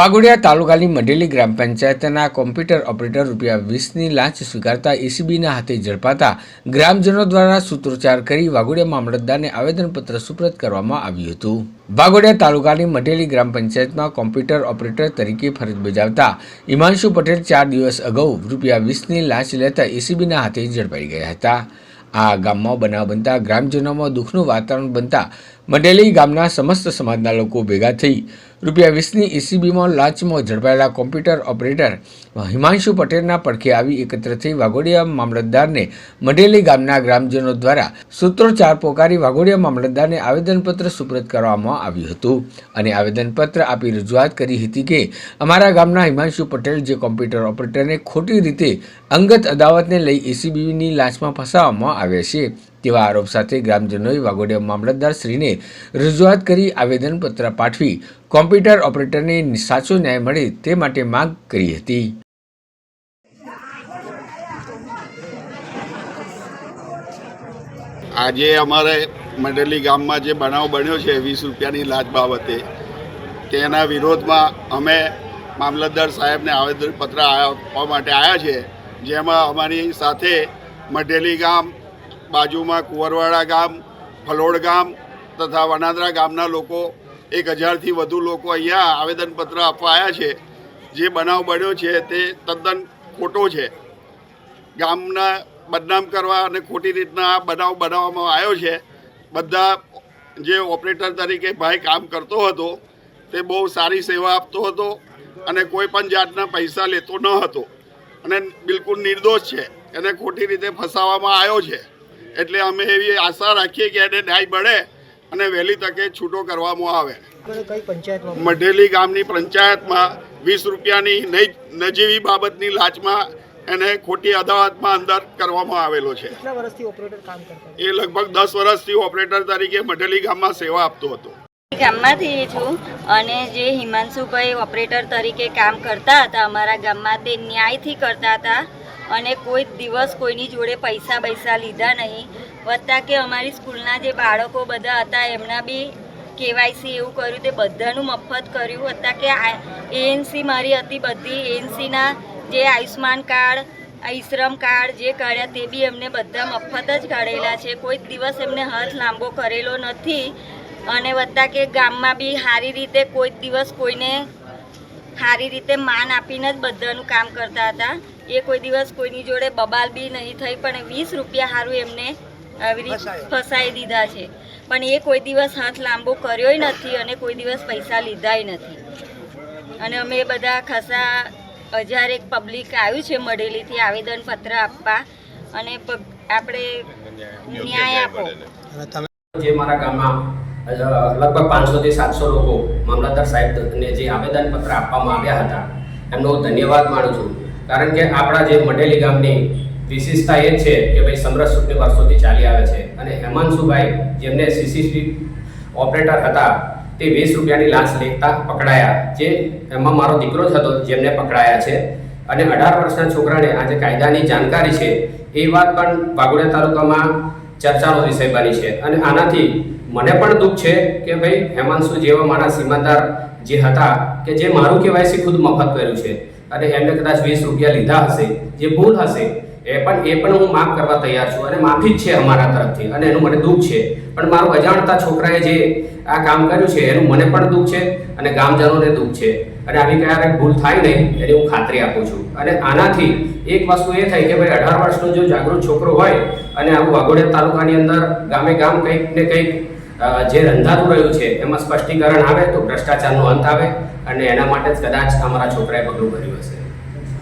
વાઘોડિયા તાલુકાની મઢેલી ગ્રામ પંચાયતના computer operator રૂપિયા વીસની લાંચ સ્વીકારતા એસીબીના હાથે ઝડપાતા ગ્રામજનો દ્વારા સૂત્રોચ્ચાર કરી વાઘોડિયા મામલતદારને આવેદનપત્ર સુપ્રત કરવામાં આવ્યું હતું. વાઘોડિયા તાલુકાની મઢેલી ગ્રામ પંચાયતમાં કોમ્પ્યુટર ઓપરેટર તરીકે ફરજ બજાવતા હિમાંશુ પટેલ ચાર દિવસ અગાઉ રૂપિયા વીસની લાંચ લેતા એસીબીના હાથે ઝડપાઈ ગયા હતા. આ ગામમાં બનાવ બનતા ગ્રામજનોમાં દુઃખનું વાતાવરણ બનતા મઢેલી ગામના સમસ્ત સમાજના લોકો ભેગા થઈ રૂપિયા વીસની એસીબીમાં લાંચમાં ઝડપાયેલા કોમ્પ્યુટર ઓપરેટર હિમાંશુ પટેલના પડખે આવી એકત્ર થઈ વાઘોડિયા મામલતદારને મંડેલી ગામના ગ્રામજનો દ્વારા સૂત્રોચ્ચાર પોકારી વાઘોડિયા મામલતદારને આવેદનપત્ર સુપ્રત કરવામાં આવ્યું હતું અને આવેદનપત્ર આપી રજૂઆત કરી હતી કે અમારા ગામના હિમાંશુ પટેલ જે કોમ્પ્યુટર ઓપરેટરને ખોટી રીતે અંગત અદાવતને લઈ એસીબીની લાંચમાં ફસાવવામાં આવ્યા છે. તેવા આરોપ સાથે ગ્રામજનોએ વાઘોડિયા મામલતદાર શ્રીને રજૂઆત કરી આવેદનપત્ર પાઠવી કોમ્પ્યુટર ઓપરેટરને સાચો ન્યાય મળે તે માટે માંગ કરી હતી. આજે અમારે મંડેલી ગામમાં જે બનાવ બન્યો છે વીસ રૂપિયાની લાજ બાબતે, તેના વિરોધમાં અમે મામલતદાર સાહેબને આવેદનપત્ર આપવા માટે આવ્યા છે, જેમાં અમારી સાથે મઢેલી ગામ બાજુમાં કુંવરવાડા ગામ, ફલોડ ગામ તથા વનાદરા ગામના લોકો એક હજારથી વધુ લોકો અહીંયા આવેદનપત્ર આપવા આવ્યા છે. જે બનાવ બન્યો છે તે તદ્દન ખોટો છે. ગામના બદનામ કરવા અને ખોટી રીતના આ બનાવ બનાવવામાં આવ્યો છે. બધા જે ઓપરેટર તરીકે ભાઈ કામ કરતો હતો તે બહુ સારી સેવા આપતો હતો અને કોઈ પણ જાતના પૈસા લેતો ન હતો. અને બિલકુલ નિર્દોષ છે. એને ખોટી રીતે ફસાવવામાં આવ્યો છે. એટલે અમે એવી આશા રાખીએ કે એને ન્યાય મળે અને વહેલી તકે છૂટો કરવામાં આવે. કઈ કઈ પંચાયતમાં મઢેલી ગામની પંચાયતમાં વીસ રૂપિયાની નજીવી બાબતની લાચમાં એને ખોટી અદાવતમાં અંદર કરવામાં આવેલો છે. કેટલા વર્ષથી ઓપરેટર કામ કરતા હતા? એ લગભગ દસ વર્ષથી ઓપરેટર તરીકે મઢેલી ગામમાં સેવા આપતો હતો. ગામમાંથી છું અને જે હિમાંશુભાઈ ઓપરેટર તરીકે કામ કરતા હતા અમારા ગામમાં તે ન્યાયથી કરતા હતા. અને કોઈ દિવસ કોઈની જોડે પૈસા પૈસા લીધા નહીં. વત્તા કે અમારી સ્કૂલના જે બાળકો બધા હતા, એમના બી કેવાયસી એવું કર્યું, તે બધાનું મફત કર્યું. હતા કે એએનસી મારી હતી બધી. એએનસીના જે આયુષ્માન કાર્ડ ઈશ્રમ કાર્ડ જે કાઢ્યા, તે બી એમને બધા મફત જ કાઢેલા છે. કોઈ દિવસ એમને હાથ લાંબો કરેલો નથી. અને વત્તા કે ગામમાં બી સારી રીતે કોઈ દિવસ કોઈને સારી રીતે માન આપીને જ બધાનું કામ કરતા હતા. એ કોઈ દિવસ કોઈની જોડે બબાલ બી નહીં થઈ પણ વીસ રૂપિયા સારું એમને આવી રીતે ફસાઈ દીધા છે. પણ એ કોઈ દિવસ હાથ લાંબો કર્યોય નથી અને કોઈ દિવસ પૈસા લીધાય નથી. અને અમે બધા ખાસા હજાર એક પબ્લિક આવ્યું છે મળેલીથી આવેદનપત્ર આપવા અને આપણે ન્યાય આપો. જે મારા ગામમાં લગભગ પાંચસોથી સાતસો લોકો મામલતદાર સાહેબને જે આવેદનપત્ર આપવામાં આવ્યા હતા, એમનો ધન્યવાદ માનું છું. કારણ કે આપણા જે મઢેલી ગામની વિશેષતા એ છે કે ભાઈ સમરસ સુખની વર્ષોથી ચાલી આવે છે અને હેમાંશુભાઈ જેમને સીસીટીવી ઓપરેટર હતા, તે વીસ રૂપિયાની લાંચ લેતા પકડાયા, જે એમાં મારો દીકરો જ હતો જેમને પકડાયા છે. અને અઢાર વર્ષના છોકરાને આજે કાયદાની જાણકારી છે, એ વાત પણ વાઘોડિયા તાલુકામાં ચર્ચાનો વિષય બની છે. અને આનાથી મને પણ દુઃખ છે કે ભાઈ હેમાંશુ જેવા મારા સીમાદાર જે હતા કે જે મારું કેવાયસી ખુદ મફત કર્યું છે. અને એમને કદાચ વીસ રૂપિયા લીધા હશે, જે ભૂલ હશે, એ પણ એ પણ હું માફ કરવા તૈયાર છું અને માફી જ છે અમારા તરફથી અને એનું મને દુઃખ છે. પણ મારું અજાણતા છોકરાએ જે આ કામ કર્યું છે, એનું મને પણ દુઃખ છે અને ગામજનોને દુઃખ છે. અને આવી ક્યારેક ભૂલ થાય નહીં, એની હું ખાતરી આપું છું. અને આનાથી એક વસ્તુ એ થાય કે ભાઈ અઢાર વર્ષનો જો જાગૃત છોકરો હોય અને આવું વાઘોડિયા તાલુકાની અંદર ગામે ગામ કંઈક ને કંઈક જે રંધાતું રહ્યું છે, એમાં સ્પષ્ટીકરણ આવે તો ભ્રષ્ટાચારનો અંત આવે અને એના માટે જ કદાચ અમારા છોકરાએ પગલું ભર્યું હશે.